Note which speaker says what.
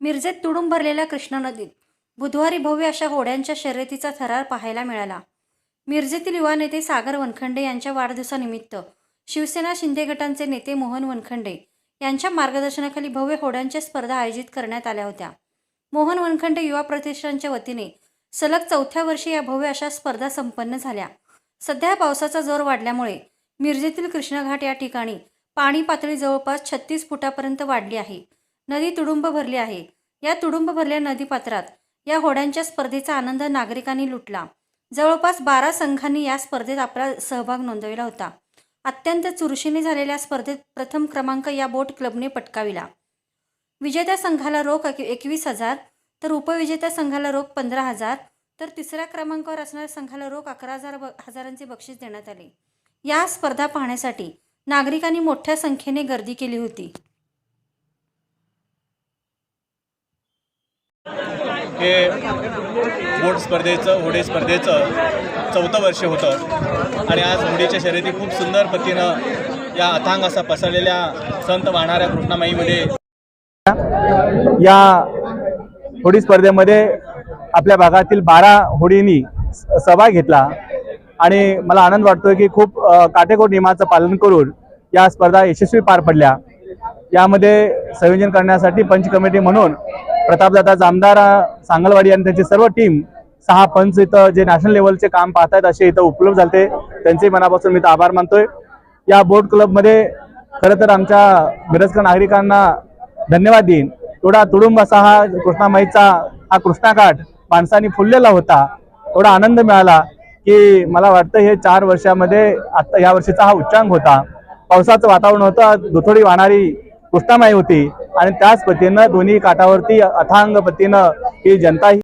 Speaker 1: मिरजेत तुडून भरलेल्या कृष्णा नदीत बुधवारी भव्य अशा होड्यांच्या शर्यतीचा थरार पाहायला मिळाला. मिरजेतील युवा नेते सागर वनखंडे यांच्या वाढदिवसानिमित्त शिवसेना शिंदे गटांचे नेते मोहन वनखंडे यांच्या मार्गदर्शनाखाली भव्य होड्यांच्या स्पर्धा आयोजित करण्यात आल्या होत्या. मोहन वनखंडे युवा प्रतिष्ठानच्या वतीने सलग चौथ्या वर्षी या भव्य अशा स्पर्धा संपन्न झाल्या. सध्या पावसाचा जोर वाढल्यामुळे मिरजेतील कृष्णाघाट या ठिकाणी पाणी पातळी जवळपास छत्तीस फुटापर्यंत वाढली आहे. नदी तुडुंब भरली आहे. या तुडुंब भरल्या नदीपात्रात या होड्यांच्या स्पर्धेचा आनंद नागरिकांनी लुटला. जवळपास बारा संघांनी या स्पर्धेत आपला सहभाग नोंदविला होता. अत्यंत चुरशीने झालेल्या स्पर्धेत प्रथम क्रमांक या बोट क्लबने पटकाविला. विजेत्या संघाला रोख एकवीस हजार तर उपविजेत्या संघाला रोख पंधरा हजार तर तिसऱ्या क्रमांकावर असणाऱ्या संघाला रोख अकरा हजार ब हजारांचे बक्षीस देण्यात आले. या स्पर्धा पाहण्यासाठी नागरिकांनी मोठ्या संख्येने गर्दी केली होती.
Speaker 2: हे बोट स्पर्धेचं होडे स्पर्धेचं चौथं वर्ष होतं. आणि आज होडीच्या शर्यती खूप सुंदर पद्धतीनं या अथांग असा पसरलेल्या संत वाहणाऱ्या कृष्णामाईमध्ये.
Speaker 3: या होडी स्पर्धेमध्ये आपल्या भागातील बारा होडींनी सहभाग घेतला. आणि मला आनंद वाटतोय की खूप काटेकोर नियमाचं पालन करून या स्पर्धा यशस्वी पार पडल्या. यामध्ये संयोजन करण्यासाठी पंच कमिटी म्हणून प्रतापदादा जामदार सांगलवाडी आणि त्यांची सर्व टीम सहा पंच इथं जे नॅशनल लेवलचे काम पाहतायत असे इथं उपलब्ध झाले. त्यांचे मनापासून मी इथं आभार मानतोय. या बोट क्लबमध्ये खरं तर आमच्या मिरजकर नागरिकांना धन्यवाद देईन. एवढा तुडुंब असा हा कृष्णामाईचा हा कृष्णाकाठ माणसांनी फुललेला होता. तेवढा आनंद मिळाला. की मला वाटतं हे चार वर्षामध्ये आता या वर्षीचा हा उच्चांक होता. पावसाचं वातावरण होतं दुथोडी वाहणारी कृष्णामाई होती आणि त्याच पद्धतीनं दोन्ही काठावरती अथांग पद्धतीनं ही जनता ही